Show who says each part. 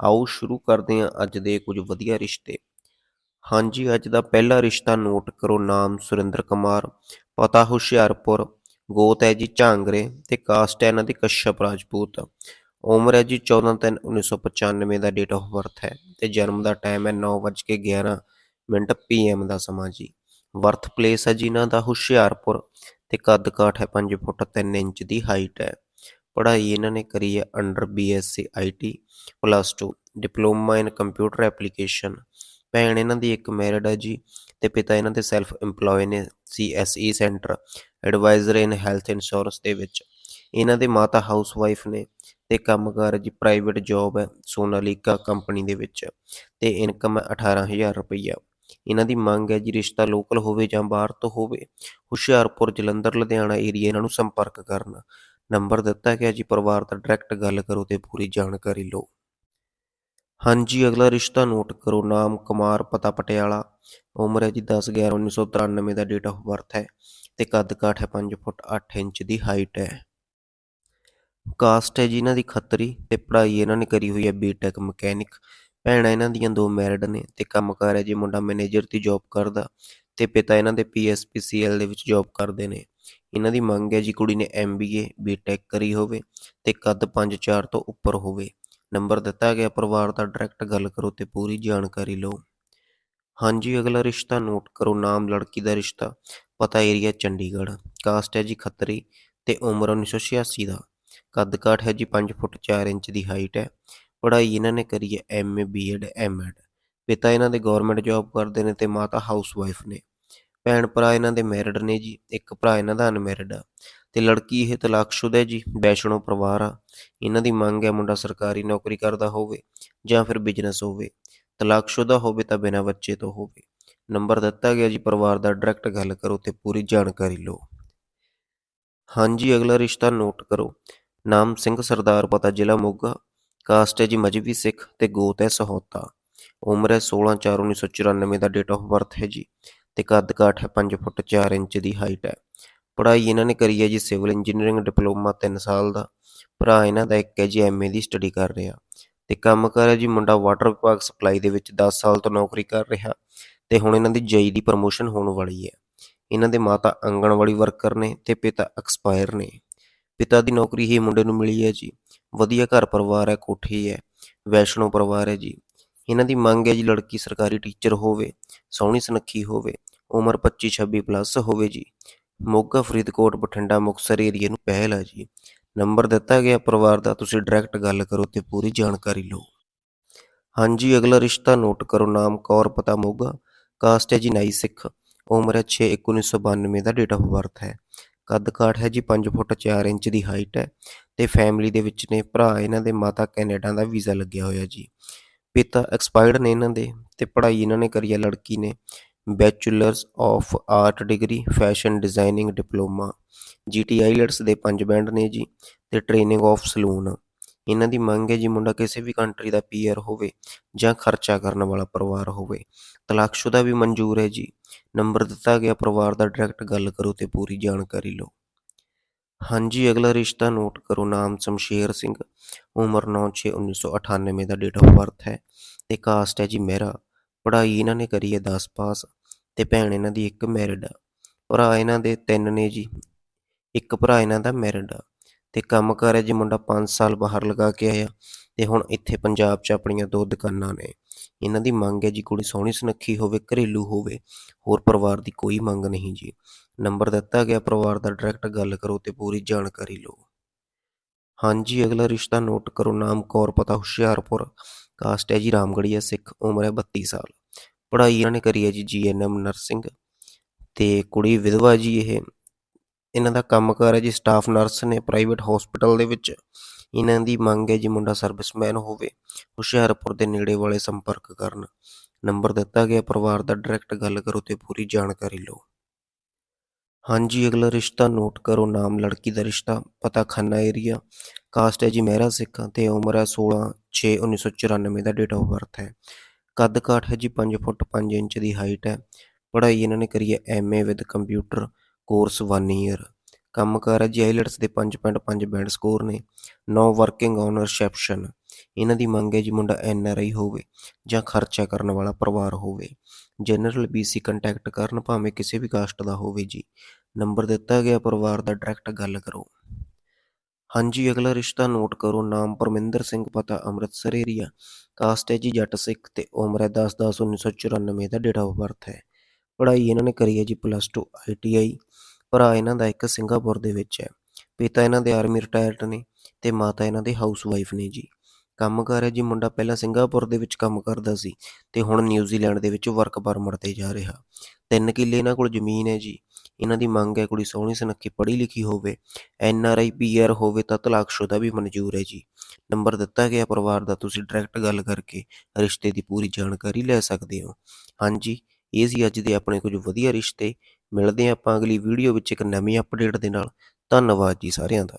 Speaker 1: ਆਓ ਸ਼ੁਰੂ ਕਰਦੇ ਹਾਂ ਅੱਜ ਦੇ ਕੁਝ ਵਧੀਆ ਰਿਸ਼ਤੇ। ਹਾਂਜੀ, ਅੱਜ ਦਾ ਪਹਿਲਾ ਰਿਸ਼ਤਾ ਨੋਟ ਕਰੋ ਨਾਮ ਸੁਰਿੰਦਰ ਕੁਮਾਰ, ਪਤਾ ਹੁਸ਼ਿਆਰਪੁਰ, ਗੋਤ ਹੈ ਜੀ ਝਾਂਗਰੇ ਤੇ ਕਾਸਟ ਹੈ ਇਹਨਾਂ ਦੀ ਕਸ਼ਪ ਰਾਜਪੂਤ। ਉਮਰ ਹੈ ਜੀ 14/3/1995 ਦਾ ਡੇਟ ਆਫ ਬਰਥ ਹੈ ਤੇ ਜਨਮ ਦਾ ਟਾਈਮ ਹੈ 9:11 ਮਿੰਟ ਪੀਐਮ ਦਾ ਸਮਾਂ ਜੀ। ਬਰਥ ਪਲੇਸ ਹੈ ਜੀ ਇਹਨਾਂ ਦਾ ਹੁਸ਼ਿਆਰਪੁਰ ਤੇ ਕੱਦ ਕਾਠ ਹੈ 5 ਫੁੱਟ 3 ਇੰਚ ਦੀ ਹਾਈਟ ਹੈ। ਪੜ੍ਹਾਈ ਇਹਨਾਂ ਨੇ ਕਰੀ ਹੈ under BSc IT plus 2 diploma in computer application ਭੈਣ ਇਹਨਾਂ ਦੀ ਇੱਕ ਮੈਰਿਡ ਹੈ ਜੀ ਤੇ ਪਿਤਾ ਇਹਨਾਂ ਦੇ ਸੈਲਫ EMPLOYE ਨੇ CSE centre adviser in health insurance ਦੇ ਵਿੱਚ। ਇਹਨਾਂ ਦੇ ਮਾਤਾ ਹਾਊਸਵਾਈਫ ਨੇ ਤੇ ਕੰਮਕਾਰ ਜੀ ਪ੍ਰਾਈਵੇਟ ਜੌਬ ਹੈ ਸੋਨਾਲੀਕਾ ਕੰਪਨੀ ਦੇ ਵਿੱਚ ਤੇ ਇਨਕਮ ਹੈ 18000 ਰੁਪਈਆ। ਇਹਨਾਂ ਦੀ ਮੰਗ ਹੈ ਜੀ ਰਿਸ਼ਤਾ ਲੋਕਲ ਹੋਵੇ ਜਾਂ ਬਾਹਰ ਤੋਂ ਹੋਵੇ, ਹੁਸ਼ਿਆਰਪੁਰ, ਜਲੰਧਰ, ਲੁਧਿਆਣਾ ਏਰੀਆ ਇਹਨਾਂ ਨੂੰ ਸੰਪਰਕ ਕਰਨਾ। ਨੰਬਰ ਦਿੱਤਾ ਗਿਆ ਜੀ, ਪਰਿਵਾਰ ਦਾ ਡਾਇਰੈਕਟ ਗੱਲ ਕਰੋ ਤੇ ਪੂਰੀ ਜਾਣਕਾਰੀ ਲਓ। ਹਾਂਜੀ, ਅਗਲਾ ਰਿਸ਼ਤਾ ਨੋਟ ਕਰੋ, ਨਾਮ ਕੁਮਾਰ ਪਤਾ ਪਟਿਆਲਾ, ਉਮਰ ਹੈ ਜੀ 10 11 1993 ਦਾ ਡੇਟ ਆਫ ਬਰਥ ਹੈ ਤੇ ਕੱਦ ਕਾਠ ਹੈ 5 ਫੁੱਟ 8 ਇੰਚ ਦੀ ਹਾਈਟ ਹੈ। ਕਾਸਟ ਹੈ ਜੀ ਇਹਨਾਂ ਦੀ ਖੱਤਰੀ ਤੇ ਪੜ੍ਹਾਈ ਇਹਨਾਂ ਨੇ ਕਰੀ ਹੋਈ ਹੈ ਬੀਟੈਕ ਮਕੈਨਿਕ। ਭੈਣਾਂ ਇਹਨਾਂ ਦੀਆਂ ਦੋ ਮੈਰਿਡ ਨੇ ਤੇ ਕੰਮਕਾਰ ਹੈ ਜੀ ਮੁੰਡਾ ਮੈਨੇਜਰ ਦੀ ਜੌਬ ਕਰਦਾ ਤੇ ਪਿਤਾ ਇਹਨਾਂ ਦੇ ਪੀਐਸਪੀਸੀਐਲ ਦੇ ਵਿੱਚ ਜੌਬ ਕਰਦੇ ਨੇ। ਇਹਨਾਂ ਦੀ ਮੰਗ ਹੈ ਜੀ ਕੁੜੀ ਨੇ ਐਮਬੀਏ ਬੀਟੈਕ ਕਰੀ ਹੋਵੇ ਤੇ ਕੱਦ 5-4 ਤੋਂ ਉੱਪਰ ਹੋਵੇ। ਨੰਬਰ ਦਿੱਤਾ ਗਿਆ, ਪਰਿਵਾਰ ਦਾ ਡਾਇਰੈਕਟ ਗੱਲ ਕਰੋ ਤੇ ਪੂਰੀ ਜਾਣਕਾਰੀ ਲਓ। ਹਾਂਜੀ, ਅਗਲਾ ਰਿਸ਼ਤਾ ਨੋਟ ਕਰੋ, ਨਾਮ ਲੜਕੀ ਦਾ ਰਿਸ਼ਤਾ, ਪਤਾ ਏਰੀਆ ਚੰਡੀਗੜ੍ਹ। ਕਾਸਟ ਹੈ ਜੀ ਖੱਤਰੀ ਤੇ ਉਮਰ 1986 ਦਾ। ਕੱਦ ਕਾਠ ਹੈ ਜੀ 5 ਫੁੱਟ 4 ਇੰਚ ਦੀ ਹਾਈਟ ਹੈ। ਪੜ੍ਹਾਈ ਇਹਨਾਂ ਨੇ ਕਰੀ ਹੈ ਐਮਏ ਬੀਐਡ ਐਮਐਡ ਪਿਤਾ ਇਹਨਾਂ ਦੇ ਗਵਰਨਮੈਂਟ ਜੌਬ ਕਰਦੇ ਨੇ ਤੇ ਮਾਤਾ ਹਾਊਸਵਾਈਫ ਨੇ। ਭੈਣ ਭਰਾ ਇਹਨਾਂ ਦੇ ਮੈਰਿਡ ਨੇ ਜੀ, ਇੱਕ ਭਰਾ ਇਹਨਾਂ ਦਾ ਅਨਮੈਰਿਡ ਆ। ਤੇ ਲੜਕੀ ਇਹ ਤਲਾਕਸ਼ੁਦਾ ਹੈ ਜੀ, ਵੈਸ਼ਨੋ ਪਰਿਵਾਰ ਆ। ਇਹਨਾਂ ਦੀ ਮੰਗ ਹੈ ਮੁੰਡਾ ਸਰਕਾਰੀ ਨੌਕਰੀ ਕਰਦਾ ਹੋਵੇ ਜਾਂ ਫਿਰ ਬਿਜ਼ਨਸ ਹੋਵੇ। ਤਲਾਕਸ਼ੁਦਾ ਹੋਵੇ ਤਾਂ ਬਿਨਾਂ ਬੱਚੇ ਤੋਂ ਹੋਵੇ। ਨੰਬਰ ਦਿੱਤਾ ਗਿਆ ਜੀ, ਪਰਿਵਾਰ ਦਾ ਡਾਇਰੈਕਟ ਗੱਲ ਕਰੋ ਤੇ ਪੂਰੀ ਜਾਣਕਾਰੀ ਲਓ। ਹਾਂਜੀ, ਅਗਲਾ ਰਿਸ਼ਤਾ ਨੋਟ ਕਰੋ। ਨਾਮ ਸਿੰਘ, ਸਰਦਾਰ ਪਤਾ, ਜ਼ਿਲ੍ਹਾ ਮੋਗਾ। ਕਾਸਟ ਹੈ ਜੀ ਮਜਬੀ ਸਿੱਖ ਤੇ ਗੋਤ ਹੈ ਸਹੋਤਾ। ਉਮਰ ਹੈ 16/4/1994 ਦਾ ਡੇਟ ਆਫ ਬਰਥ ਹੈ ਜੀ। ਤੇ ਕੱਦ ਕਾਠ ਹੈ 5 ਫੁੱਟ 4 ਇੰਚ ਦੀ ਹਾਈਟ ਹੈ। ਪੜ੍ਹਾਈ ਇਹਨਾਂ ਨੇ ਕਰੀ ਹੈ ਜੀ ਸਿਵਲ ਇੰਜੀਨੀਅਰਿੰਗ ਡਿਪਲੋਮਾ 3 ਸਾਲ ਦਾ। ਭਰਾ ਇਹਨਾਂ ਦਾ ਇੱਕ ਹੈ ਜੀ ਐਮਏ ਦੀ ਸਟੱਡੀ ਕਰ ਰਿਹਾ। ਤੇ ਕੰਮ ਕਰ ਹੈ ਜੀ ਮੁੰਡਾ ਵਾਟਰ ਵਿਭਾਗ ਸਪਲਾਈ ਦੇ ਵਿੱਚ 10 ਸਾਲ ਤੋਂ ਨੌਕਰੀ ਕਰ ਰਿਹਾ ਤੇ ਹੁਣ ਇਹਨਾਂ ਦੀ ਜਈ ਦੀ ਪ੍ਰਮੋਸ਼ਨ ਹੋਣ ਵਾਲੀ ਹੈ। ਇਹਨਾਂ ਦੇ ਮਾਤਾ ਆਂਗਣਵਾੜੀ ਵਰਕਰ ਨੇ ਤੇ ਪਿਤਾ ਐਕਸਪਾਇਰ ਨੇ। ਪਿਤਾ ਦੀ ਨੌਕਰੀ ਹੀ ਮੁੰਡੇ ਨੂੰ ਮਿਲੀ ਹੈ ਜੀ। ਵਧੀਆ ਘਰ ਪਰਿਵਾਰ ਹੈ, ਕੋਠੀ ਹੈ, ਵੈਸ਼ਨੋ ਪਰਿਵਾਰ ਹੈ ਜੀ। ਇਹਨਾਂ ਦੀ ਮੰਗ ਹੈ ਜੀ ਲੜਕੀ ਸਰਕਾਰੀ ਟੀਚਰ ਹੋਵੇ, ਸੋਹਣੀ ਸੁਨੱਖੀ ਹੋਵੇ। ਉਮਰ 25 26 ਪਲੱਸ ਹੋਵੇ ਜੀ। ਮੋਗਾ ਫਰੀਦਕੋਟ ਬਠਿੰਡਾ ਮੁਕਤਸਰ ਏਰੀਆ ਨੂੰ ਪਹਿਲ ਹੈ ਜੀ। ਨੰਬਰ ਦਿੱਤਾ ਗਿਆ ਪਰਿਵਾਰ ਦਾ, ਤੁਸੀਂ ਡਾਇਰੈਕਟ ਗੱਲ ਕਰੋ ਤੇ ਪੂਰੀ ਜਾਣਕਾਰੀ ਲਓ। ਹਾਂਜੀ, ਅਗਲਾ ਰਿਸ਼ਤਾ ਨੋਟ ਕਰੋ, ਨਾਮ ਕੌਰ, ਪਤਾ ਮੋਗਾ। ਕਾਸਟ ਹੈ ਜੀ ਨਾਈ ਸਿੱਖ। ਉਮਰ ਹੈ 6 1992 ਦਾ ਡੇਟ ਆਫ ਬਰਥ ਹੈ। ਕੱਦ ਕਾਠ ਹੈ ਜੀ 5 ਫੁੱਟ 4 ਇੰਚ ਦੀ ਹਾਈਟ ਹੈ ਤੇ ਫੈਮਿਲੀ ਦੇ ਵਿੱਚ ਨੇ ਭਰਾ, ਇਹਨਾਂ ਦੇ ਮਾਤਾ ਕੈਨੇਡਾ ਦਾ ਵੀਜ਼ਾ ਲੱਗਿਆ ਹੋਇਆ ਜੀ। ਪਿਤਾ ਐਕਸਪਾਇਰਡ ਨੇ ਇਹਨਾਂ ਦੇ ਤੇ ਪੜ੍ਹਾਈ ਇਹਨਾਂ ਨੇ ਕਰੀ ਹੈ, ਲੜਕੀ ਨੇ। Bachelors of art degree fashion designing diploma GT IELTS ਦੇ ਪੰਜ ਬੈਂਡ ਨੇ ਜੀ, ਤੇ ਟ੍ਰੇਨਿੰਗ ਆਫ ਸਲੂਨ ਇਹਨਾਂ ਦੀ ਮੰਗ ਹੈ ਜੀ ਮੁੰਡਾ ਕਿਸੇ ਵੀ ਕੰਟਰੀ ਦਾ ਪੀਆਰ ਹੋਵੇ ਜਾਂ ਖਰਚਾ ਕਰਨ ਵਾਲਾ ਪਰਿਵਾਰ ਹੋਵੇ। ਤਲਾਕਸ਼ੁਦਾ ਵੀ ਮਨਜ਼ੂਰ ਹੈ ਜੀ। ਨੰਬਰ ਦਿੱਤਾ ਗਿਆ, ਪਰਿਵਾਰ ਦਾ ਡਾਇਰੈਕਟ ਗੱਲ ਕਰੋ ਤੇ ਪੂਰੀ ਜਾਣਕਾਰੀ ਲਓ। ਹਾਂਜੀ, ਅਗਲਾ ਰਿਸ਼ਤਾ ਨੋਟ ਕਰੋ, ਨਾਮ ਸ਼ਮਸ਼ੇਰ ਸਿੰਘ, ਉਮਰ 9/6/1998 ਦਾ ਡੇਟ ਆਫ ਬਰਥ ਹੈ। ਤੇ ਕਾਸਟ ਹੈ ਜੀ ਮਹਿਰਾ ਪੜ੍ਹਾਈ ਇਹਨਾਂ ਨੇ ਕਰੀ ਹੈ 10 ਪਾਸ ਤੇ ਭੈਣ ਇਹਨਾਂ ਦੀ ਇੱਕ ਮੈਰਿਡ ਆ। ਭਰਾ ਇਹਨਾਂ ਦੇ ਤਿੰਨ ਨੇ ਜੀ, ਇੱਕ ਭਰਾ ਇਹਨਾਂ ਦਾ ਮੈਰਿਡ ਆ। ਤੇ ਕੰਮ ਕਰ ਹੈ ਜੀ ਮੁੰਡਾ 5 ਸਾਲ ਬਾਹਰ ਲਗਾ ਕੇ ਆਇਆ ਤੇ ਹੁਣ ਇੱਥੇ ਪੰਜਾਬ 'ਚ ਆਪਣੀਆਂ ਦੋ ਦੁਕਾਨਾਂ ਨੇ। ਇਹਨਾਂ ਦੀ ਮੰਗ ਹੈ ਜੀ ਕੁੜੀ ਸੋਹਣੀ ਸੁਨੱਖੀ ਹੋਵੇ, ਘਰੇਲੂ ਹੋਵੇ, ਹੋਰ ਪਰਿਵਾਰ ਦੀ ਕੋਈ ਮੰਗ ਨਹੀਂ ਜੀ। ਨੰਬਰ ਦਿੱਤਾ ਗਿਆ, ਪਰਿਵਾਰ ਦਾ ਡਾਇਰੈਕਟ ਗੱਲ ਕਰੋ ਤੇ ਪੂਰੀ ਜਾਣਕਾਰੀ ਲਓ। ਹਾਂਜੀ, ਅਗਲਾ ਰਿਸ਼ਤਾ ਨੋਟ ਕਰੋ, ਨਾਮ ਕੌਰ, ਪਤਾ ਹੁਸ਼ਿਆਰਪੁਰ। ਕਾਸਟ ਹੈ ਜੀ ਰਾਮਗੜੀਆ ਸਿੱਖ ਉਮਰ ਹੈ 32 ਸਾਲ। ਪੜ੍ਹਾਈ ਇਹਨਾਂ ਨੇ ਕਰੀ ਹੈ ਜੀ ਜੀਐਨਐਮ ਨਰਸਿੰਗ ਤੇ ਕੁੜੀ ਵਿਧਵਾ ਜੀ ਇਹ। ਇਹਨਾਂ ਦਾ ਕੰਮਕਾਰ ਹੈ ਜੀ ਸਟਾਫ ਨਰਸ ਨੇ ਪ੍ਰਾਈਵੇਟ ਹਸਪੀਟਲ ਦੇ ਵਿੱਚ। ਇਹਨਾਂ ਦੀ ਮੰਗ ਹੈ ਜੀ ਮੁੰਡਾ ਸਰਵਿਸਮੈਨ ਹੋਵੇ, ਹੁਸ਼ਿਆਰਪੁਰ ਦੇ ਨੇੜੇ ਵਾਲੇ ਸੰਪਰਕ ਕਰਨ। ਨੰਬਰ ਦਿੱਤਾ ਗਿਆ, ਪਰਿਵਾਰ ਦਾ ਡਾਇਰੈਕਟ ਗੱਲ ਕਰੋ ਤੇ ਪੂਰੀ ਜਾਣਕਾਰੀ ਲਓ। ਹਾਂਜੀ, ਅਗਲਾ ਰਿਸ਼ਤਾ ਨੋਟ ਕਰੋ, ਨਾਮ, ਲੜਕੀ ਦਾ ਰਿਸ਼ਤਾ, ਪਤਾ ਖੰਨਾ ਏਰੀਆ। ਕਾਸਟ ਹੈ ਜੀ ਮਹਿਰਾ ਸਿੱਖਾਂ ਤੇ ਉਮਰ ਹੈ 16 6 1994 ਦਾ ਡੇਟ ਆਫ ਬਰਥ ਹੈ। ਕੱਦ ਕਾਠ ਹੈ ਜੀ 5 ਫੁੱਟ 5 ਇੰਚ ਦੀ ਹਾਈਟ ਹੈ। ਪੜ੍ਹਾਈ ਇਹਨਾਂ ਨੇ ਕਰੀ ਹੈ MA with computer course 1 year ਕੰਮਕਾਰ ਹੈ ਜੀ ਆਈਲਟਸ ਦੇ 5.5 ਬੈਂਡ ਸਕੋਰ ਨੇ। ਨੋ ਵਰਕਿੰਗ ਔਨ ਰਿਸੈਪਸ਼ਨ ਇਹਨਾਂ ਦੀ ਮੰਗ ਹੈ ਜੀ ਮੁੰਡਾ ਐੱਨ ਆਰ ਆਈ ਹੋਵੇ ਜਾਂ ਖਰਚਾ ਕਰਨ ਵਾਲਾ ਪਰਿਵਾਰ ਹੋਵੇ। ਜਨਰਲ ਬੀਸੀ ਕੰਟੈਕਟ ਕਰਨ ਭਾਵੇਂ ਕਿਸੇ ਵੀ ਕਾਸਟ ਦਾ ਹੋਵੇ ਜੀ। ਨੰਬਰ ਦਿੱਤਾ ਗਿਆ, ਪਰਿਵਾਰ ਦਾ ਡਾਇਰੈਕਟ ਗੱਲ ਕਰੋ। ਹਾਂਜੀ, ਅਗਲਾ ਰਿਸ਼ਤਾ ਨੋਟ ਕਰੋ, ਨਾਮ ਪਰਮਿੰਦਰ ਸਿੰਘ, ਪਤਾ ਅੰਮ੍ਰਿਤਸਰ ਏਰੀਆ ਕਾਸਟ ਹੈ ਜੀ ਜੱਟ ਸਿੱਖ ਤੇ ਉਮਰ ਹੈ 10 10 1994 ਦਾ ਡੇਟ ਆਫ ਬਰਥ ਹੈ। ਪੜ੍ਹਾਈ ਇਹਨਾਂ ਨੇ ਕਰੀ ਹੈ ਜੀ ਪਲੱਸ 2 ਆਈਟੀਆਈ ਭਰਾ ਇਹਨਾਂ ਦਾ ਇੱਕ ਸਿੰਗਾਪੁਰ ਦੇ ਵਿੱਚ ਹੈ। ਪਿਤਾ ਇਹਨਾਂ ਦੇ ਆਰਮੀ ਰਿਟਾਇਰਡ ਨੇ ਤੇ ਮਾਤਾ ਇਹਨਾਂ ਦੇ ਹਾਊਸ ਵਾਈਫ ਨੇ ਜੀ। ਕੰਮ ਕਰ ਹੈ ਜੀ। ਮੁੰਡਾ ਪਹਿਲਾਂ ਸਿੰਗਾਪੁਰ ਦੇ ਵਿੱਚ ਕੰਮ ਕਰਦਾ ਸੀ ਤੇ ਹੁਣ ਨਿਊਜ਼ੀਲੈਂਡ ਦੇ ਵਿੱਚ ਵਰਕ ਪਰਮਿਟ ਤੇ ਜਾ ਰਿਹਾ। ਤਿੰਨ ਕਿੱਲੇ ਇਹਨਾਂ ਕੋਲ ਜ਼ਮੀਨ ਹੈ ਜੀ। ਇਹਨਾਂ ਦੀ ਮੰਗ ਹੈ ਕੁੜੀ ਸੋਹਣੀ ਸੁਨੱਖੀ ਪੜ੍ਹੀ ਲਿਖੀ ਹੋਵੇ। N R I, P R ਹੋਵੇ ਤਾਂ ਤਲਾਕਸ਼ੁਦਾ ਵੀ ਮਨਜ਼ੂਰ ਹੈ ਜੀ। ਨੰਬਰ ਦਿੱਤਾ ਗਿਆ ਪਰਿਵਾਰ ਦਾ, ਤੁਸੀਂ ਡਾਇਰੈਕਟ ਗੱਲ ਕਰਕੇ ਰਿਸ਼ਤੇ ਦੀ ਪੂਰੀ ਜਾਣਕਾਰੀ ਲੈ ਸਕਦੇ ਹੋ। ਹਾਂਜੀ, ਇਹ ਸੀ ਅੱਜ ਦੇ ਆਪਣੇ ਕੁਝ ਵਧੀਆ ਰਿਸ਼ਤੇ। ਮਿਲਦੇ ਹਾਂ ਆਪਾਂ ਅਗਲੀ ਵੀਡੀਓ ਵਿੱਚ ਇੱਕ ਨਵੀਂ ਅਪਡੇਟ ਦੇ ਨਾਲ। ਧੰਨਵਾਦ ਜੀ ਸਾਰਿਆਂ ਦਾ।